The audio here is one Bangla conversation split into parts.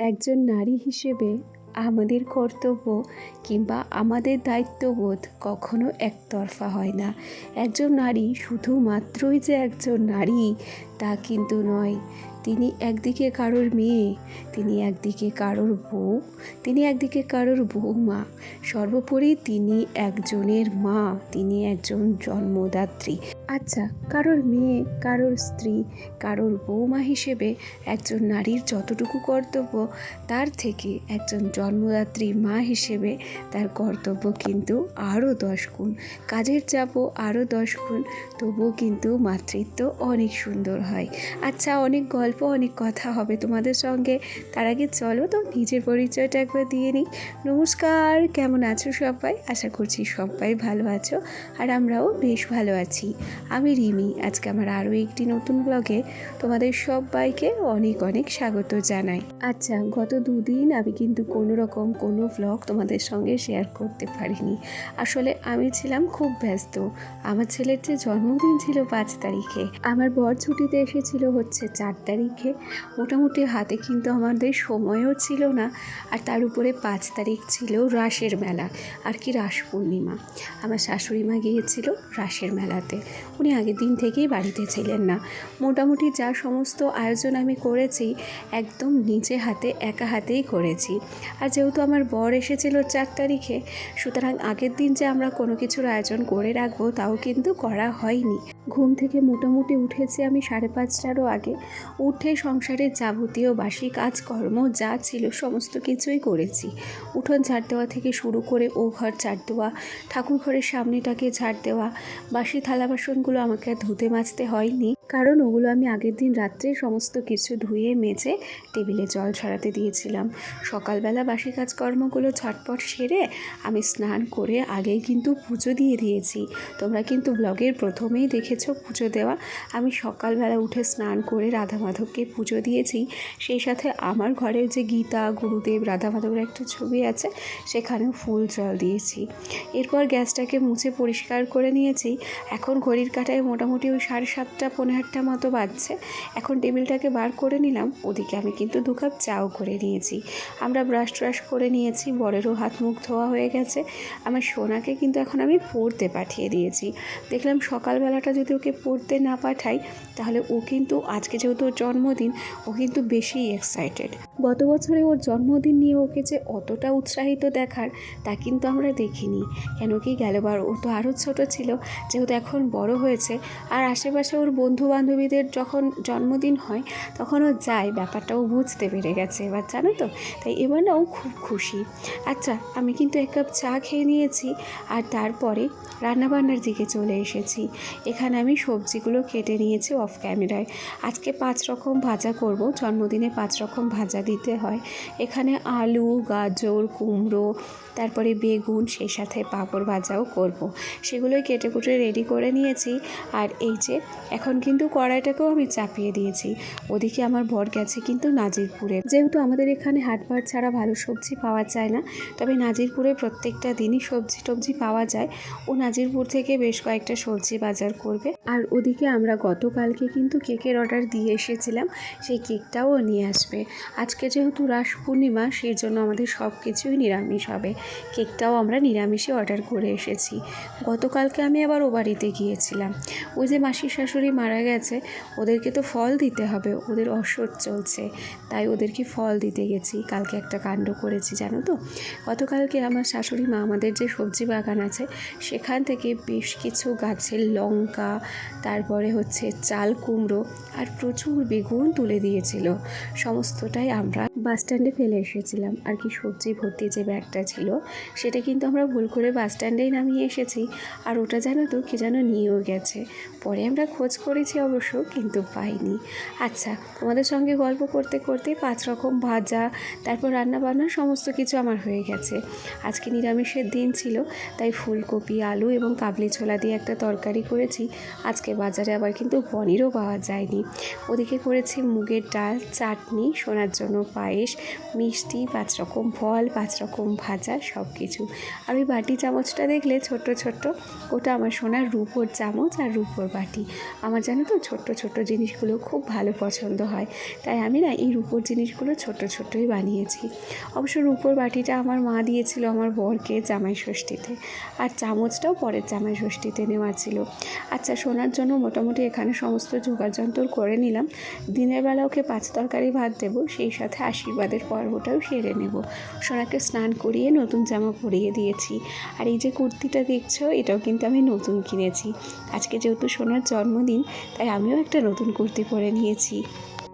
একজন নারী হিসেবে আমাদের কর্তব্য কিংবা আমাদের দায়িত্ববোধ কখনো একতরফা হয় না। একজন নারী শুধুমাত্রই যে একজন নারী, তা কিন্তু নয়। তিনি একদিকে কারোর মেয়ে, তিনি একদিকে কারোর বউ, তিনি একদিকে কারোর বৌমা সর্বোপরি তিনি একজনের মা, তিনি একজন জন্মদাত্রী। আচ্ছা কারোর মেয়ে, কারোর স্ত্রী, কারোর বৌমা হিসেবে একজন নারীর যতটুকু কর্তব্য, তার থেকে একজন জন্মদাত্রী মা হিসেবে তার কর্তব্য কিন্তু আরও দশ গুণ। কাজের চাপও আরও দশ গুণ, তবুও কিন্তু মাতৃত্ব অনেক সুন্দর হয়। আচ্ছা অনেক গল্প অনেক কথা হবে তোমাদের সঙ্গে। তার আগে চলো তো নিজের পরিচয়টা একবার দিয়ে নিই। নমস্কার, কেমন আছো সবাই? আশা করছি সবাই ভালো আছো আর আমরাও বেশ ভালো আছি। আমি রিমি, আজকে আমার আরও একটি নতুন ব্লগে তোমাদের সবাইকে অনেক অনেক স্বাগত জানাই। আচ্ছা গত দুদিন আমি কিন্তু কোনো রকম কোনো ব্লগ তোমাদের সঙ্গে শেয়ার করতে পারিনি। আসলে আমি ছিলাম খুব ব্যস্ত। আমার ছেলের যে জন্মদিন ছিল পাঁচ তারিখে, আমার বর ছুটিতে এসেছিল হচ্ছে চার তারিখে মোটামুটি হাতে কিন্তু আমাদের সময়ও ছিল না, আর তার উপরে পাঁচ তারিখ ছিল রাসের মেলা, আর কি রাস পূর্ণিমা। আমার শাশুড়ি মা গিয়েছিল রাসের মেলাতে। উনি আগের দিন থেকেই বাড়িতে ছিলেন না। মোটামুটি যা সমস্ত আয়োজন আমি করেছি, একদম নিজে হাতে, একা হাতেই করেছি। আর যেহেতু আমার বর এসেছিল চার তারিখে, সুতরাং আগের দিন যে আমরা কোনো কিছুর আয়োজন করে রাখব, তাও কিন্তু করা হয়নি। ঘুম থেকে মোটামুটি উঠেছি আমি সাড়ে পাঁচটারও আগে। উঠে সংসারের যাবতীয় বাসি কাজকর্ম যা ছিল সমস্ত কিছুই করেছি। উঠোন ঝাড় দেওয়া থেকে শুরু করে ও ঘর ঝাড় দেওয়া ঠাকুর ঘরের সামনেটাকে ঝাড় দেওয়া, বাসি থালা বাসনগুলো আমাকে ধুতে মাজতে হয়নি। কারণ ওগুলো আমি আগের দিন রাত্রে সমস্ত কিছু ধুয়ে, মেজে টেবিলে জল ছড়াতে দিয়েছিলাম। সকালবেলা বাসি কাজকর্মগুলো ঝটপট সেরে আমি স্নান করে আগেই কিন্তু পুজো দিয়ে দিয়েছি। তোমরা কিন্তু ব্লগের প্রথমেই দেখেছ পুজো দেওয়া। আমি সকালবেলা উঠে স্নান করে রাধা মাধবকে পুজো দিয়েছি। সেই সাথে আমার ঘরের যে গীতা, গুরুদেব রাধা মাধবের একটা ছবি আছে, সেখানেও ফুল জল দিয়েছি। এরপর গ্যাসটাকে মুছে পরিষ্কার করে নিয়েছি। এখন ঘড়ির কাঁটায় মোটামুটি ওই সাড়ে সাতটা, পনেরো আটটা মতো বাজছে। এখন টেবিলটাকে বার করে নিলাম। ওদিকে আমি কিন্তু দু কাপ চাও করে নিয়েছি। আমরা ব্রাশ ট্রাশ করে নিয়েছি। বরেরও হাত মুখ ধোয়া হয়ে গেছে। আমার সোনাকে কিন্তু এখন আমি পড়তে পাঠিয়ে দিয়েছি। দেখলাম সকালবেলাটা যদি ওকে পড়তে না পাঠাই, তাহলে ও কিন্তু আজকে যেহেতু ওর জন্মদিন, ও কিন্তু বেশি এক্সাইটেড গত বছরে ওর জন্মদিন নিয়ে ওকে যে অতটা উৎসাহিত দেখার, তা কিন্তু আমরা দেখিনি। কেন কি গেলবার ও তো আরও ছোট ছিল। যেহেতু এখন বড় হয়েছে, আর আশেপাশে ওর বন্ধু বান্ধবীদের যখন জন্মদিন হয় তখন ও যায়, ব্যাপারটাও বুঝতে পেরে গেছে। এবার জানো তো? তাই এবার না ও খুব খুশি। আচ্ছা আমি কিন্তু এক কাপ চা খেয়ে নিয়েছি আর তারপরে রান্নাবান্নার দিকে চলে এসেছি। এখানে আমি সবজিগুলো কেটে নিয়েছি অফ ক্যামেরায় আজকে পাঁচ রকম ভাজা করব। জন্মদিনে পাঁচ রকম ভাজা দিতে হয়। এখানে আলু, গাজর, কুমড়ো, তারপরে বেগুন সেই সাথে পাঁপড় ভাজাও করব। সেগুলোই কেটে কুটে রেডি করে নিয়েছি। আর এই যে, এখন কিন্তু কড়াইটাকেও আমি চাপিয়ে দিয়েছি। ওদিকে আমার বর গেছে কিন্তু নাজিরপুরে। যেহেতু আমাদের এখানে হাটবার ছাড়া ভালো সবজি পাওয়া যায় না, তবে নাজিরপুরে প্রত্যেকটা দিনই সবজি টবজি পাওয়া যায়। ও নাজিরপুর থেকে বেশ কয়েকটা সবজি বাজার করবে। আর ওদিকে আমরা গতকালকে কিন্তু কেকের অর্ডার দিয়ে এসেছিলাম, সেই কেকটাও নিয়ে আসবে। আজকে যেহেতু রাস পূর্ণিমা, সেই জন্য আমাদের সব কিছুই নিরামিষ হবে। কেকটাও আমরা নিরামিষে অর্ডার করে এসেছি। গতকালকে আমি আবার ও বাড়িতে গিয়েছিলাম। ওই যে মাসির শাশুড়ি মারা গেছে, ওদেরকে তো ফল দিতে হবে, ওদের অসর চলছে, তাই ওদেরকে ফল দিতে গেছি। কালকে একটা কাণ্ড করেছি, জানো তো? গতকালকে আমার শাশুড়ি মা আমাদের যে সবজি বাগান আছে, সেখান থেকে বেশ কিছু গাছের লঙ্কা, তারপরে হচ্ছে চাল কুমড়ো, আর প্রচুর বেগুন তুলে দিয়েছিল। সমস্তটাই আমরা বাস স্ট্যান্ডে ফেলে এসেছিলাম। আর কি সবজি ভর্তি যে ব্যাগটা ছিল, সেটা কিন্তু আমরা ভুল করে বাস স্ট্যান্ডেই নামিয়ে এসেছি। আর ওটা জানো তো, কে যেন নিয়েও গেছে। পরে আমরা খোঁজ করেছি অবশ্য, কিন্তু পাইনি। আচ্ছা তোমাদের সঙ্গে গল্প করতে করতে পাঁচ রকম ভাজা, তারপর রান্না বান্না সমস্ত কিছু আমার হয়ে গেছে। আজকে নিরামিষের দিন ছিল, তাই ফুলকপি, আলু এবং কাবলি ছোলা দিয়ে একটা তরকারি করেছি। আজকে বাজারে আবার কিন্তু পনিরও পাওয়া যায়নি। ওদিকে করেছি মুগের ডাল, চাটনি শোনার জন্য পায়েস। পায়েস, মিষ্টি পাঁচ রকম ফল পাঁচ রকম ভাজা সব কিছু আর ওই বাটি চামচটা দেখলে ছোট্ট ছোট্ট, ওটা আমার সোনার রূপোর চামচ আর রূপোর বাটি। আমার জানো তো, ছোট্ট ছোট্ট জিনিসগুলো খুব ভালো পছন্দ হয়। তাই আমি না এই রূপোর জিনিসগুলো ছোট ছোটই বানিয়েছি। অবশ্য রূপোর বাটিটা আমার মা দিয়েছিল আমার বরকে জামাই ষষ্ঠীতে। আর চামচটাও পরের জামাই ষষ্ঠীতে নেওয়া ছিল। আচ্ছা সোনার জন্য মোটামুটি এখানে সমস্ত জোগাড় যন্ত্র করে নিলাম। দিনের বেলা ওকে পাঁচ তরকারি ভাত দেবো, সেই সাথে আশীর্বাদের পর্বটাও সেরে নেব। সোনাকে স্নান করিয়ে নতুন জামা পরিয়ে দিয়েছি। আর এই যে কুর্তিটা দেখছ, এটাও কিন্তু আমি নতুন কিনেছি। আজকে যেহেতু সোনার জন্মদিন, তাই আমিও একটা নতুন কুর্তি পরে নিয়েছি।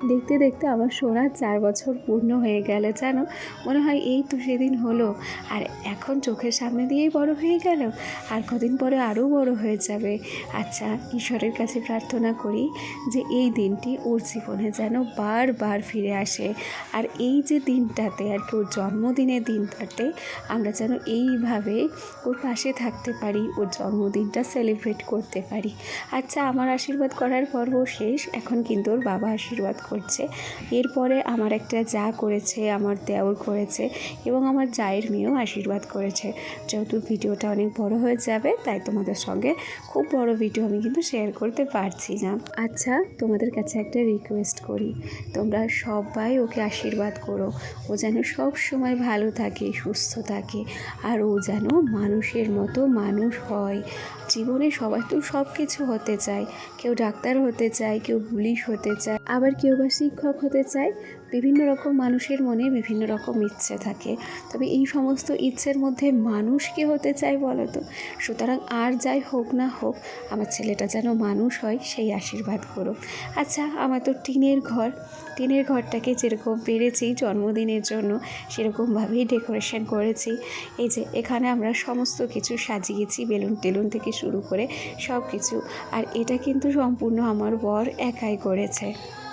দেখতে দেখতে আমার সোনার চার বছর পূর্ণ হয়ে গেল, জানো? মনে হয় এই তো সেদিন হলো। আর এখন চোখের সামনে দিয়েই বড় হয়ে গেল। আর কদিন পরে আরও বড় হয়ে যাবে। আচ্ছা ঈশ্বরের কাছে প্রার্থনা করি যে এই দিনটি ওর জীবনে যেন বারবার ফিরে আসে। আর এই যে দিনটাতে আর কি ওর জন্মদিনের দিনটাতে আমরা যেন এইভাবে ওর পাশে থাকতে পারি, ওর জন্মদিনটা সেলিব্রেট করতে পারি। আচ্ছা আমার আশীর্বাদ করার পর্ব শেষ। এখন কিন্তু ওর বাবা আশীর্বাদ করছে। এরপরে আমার একটা যা করেছে, আমার দেওর করেছে এবং আমার জায়ের মেয়েও আশীর্বাদ করেছে। যেহেতু ভিডিওটা অনেক বড় হয়ে যাবে, তাই তোমাদের সঙ্গে খুব বড় ভিডিও আমি কিন্তু শেয়ার করতে পারছি না। আচ্ছা তোমাদের কাছে একটা রিকোয়েস্ট করি। তোমরা সবাই ওকে আশীর্বাদ করো। ও যেন সব সময় ভালো থাকে, সুস্থ থাকে। আর ও যেন মানুষের মতো মানুষ হয়। জীবনে সবাই তো সব কিছু হতে চায়। কেউ ডাক্তার হতে চায়, কেউ পুলিশ হতে চায়। আবার কেউ বা শিক্ষক হতে চায়, বিভিন্ন রকম মানুষের মনে বিভিন্ন রকম ইচ্ছে থাকে। তবে এই সমস্ত ইচ্ছের মধ্যে মানুষ কে হতে চায় বলো তো সুতরাং আর যাই হোক না হোক, আমার ছেলেটা যেন মানুষ হয়, সেই আশীর্বাদ করো আচ্ছা আমার তো টিনের ঘর। টিনের ঘরটাকে যেরকম পেরেছি জন্মদিনের জন্য, সেরকমভাবেই ডেকোরেশন করেছি। এই যে, এখানে আমরা সমস্ত কিছু সাজিয়েছি, বেলুন টেলুন থেকে শুরু করে সব কিছু আর এটা কিন্তু সম্পূর্ণ আমার বর একাই করেছে।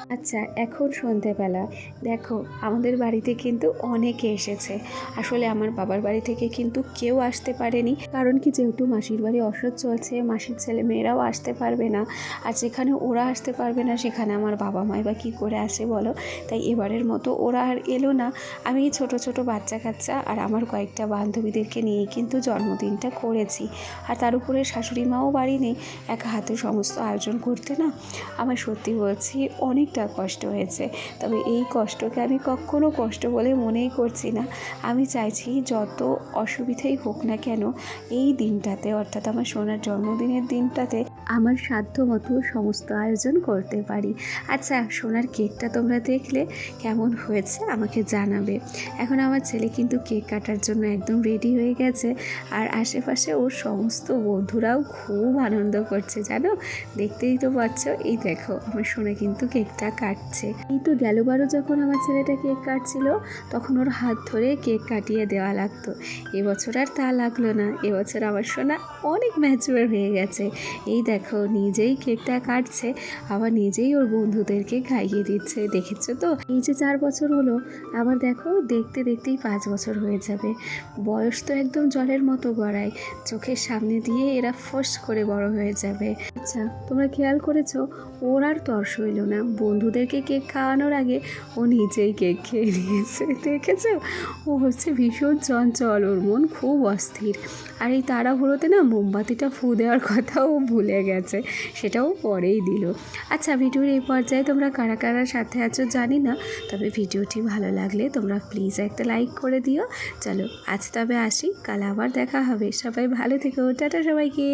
আচ্ছা এখন সন্ধেবেলা। দেখো, আমাদের বাড়িতে কিন্তু অনেকে এসেছে। আসলে আমার বাবার বাড়ি থেকে কিন্তু কেউ আসতে পারেনি। কারণ কি, যেহেতু মাসির বাড়ি অসৎ চলছে, মাসির ছেলে মেয়েরাও আসতে পারবে না। আর যেখানে ওরা আসতে পারবে না, সেখানে আমার বাবা মাই বা কী করে আসে বলো? তাই এবারের মতো ওরা আর এলো না। আমি ছোট ছোট বাচ্চা কাচ্চা আর আমার কয়েকটা বান্ধবীদেরকে নিয়েই কিন্তু জন্মদিনটা করেছি। আর তার উপরে শাশুড়ি মাও বাড়ি নেই। এক হাতে সমস্ত আয়োজন করতে না আমার সত্যি বলছি অনেকটা কষ্ট হয়েছে। তবে এই কষ্টকে আমি কখনো কষ্ট বলে মনেই করছি না। আমি চাইছি যত অসুবিধাই হোক না কেন, এই দিনটাতে, অর্থাৎ আমার সোনার জন্মদিনের দিনটাতে আমার সাধ্য মতো সমস্ত আয়োজন করতে পারি। আচ্ছা সোনার কেকটা তোমরা দেখলে কেমন হয়েছে আমাকে জানাবে। এখন আমার ছেলে কিন্তু কেক কাটার জন্য একদম রেডি হয়ে গেছে আর আশেপাশে ওর সমস্ত বন্ধুরাও খুব আনন্দ করছে, জানো? দেখতেই তো পাচ্ছ। এই দেখো, আমার সোনা কিন্তু কেকটা কাটছে। এই তো গেলবারও যখন আমার ছেলেটা কেক কাটছিল, তখন ওর হাত ধরে কেক কাটিয়ে দেওয়া লাগতো। এবছর আর তা লাগল না। এবছর আমার সোনা অনেক ম্যাচুয়ার হয়ে গেছে। এই দেখো নিজেই কেকটা কাটছে, আবার নিজেই ওর বন্ধুদেরকে খাইয়ে দিচ্ছে, দেখেছ তো? এই যে চার বছর হলো, আবার দেখো, দেখতে দেখতেই পাঁচ বছর হয়ে যাবে। বয়স তো একদম জলের মতো গড়ায়, চোখের সামনে দিয়ে এরা ফোর্স করে বড় হয়ে যাবে। আচ্ছা তোমরা খেয়াল করেছ, ওর আর তর সইল না। বন্ধুদেরকে কেক খাওয়ানোর আগে ও নিজেই কেক খেয়ে নিয়েছে, দেখেছ? ও হচ্ছে ভীষণ চঞ্চল, ওর মন খুব অস্থির। আর এই তাড়াহুড়োতে না, মোমবাতিটা ফু দেওয়ার কথাও ভুলে গেছে, সেটাও পরেই দিল। আচ্ছা ভিডিওর এই পর্যায়ে তোমরা কারা কারা সাথে আছো জানি না, তবে ভিডিওটি ভালো লাগলে তোমরা প্লিজ একটা লাইক করে দিও। চলো, আজ তবে আসি, কাল আবার দেখা হবে। সবাই ভালো থেকো, টাটা সবাইকে।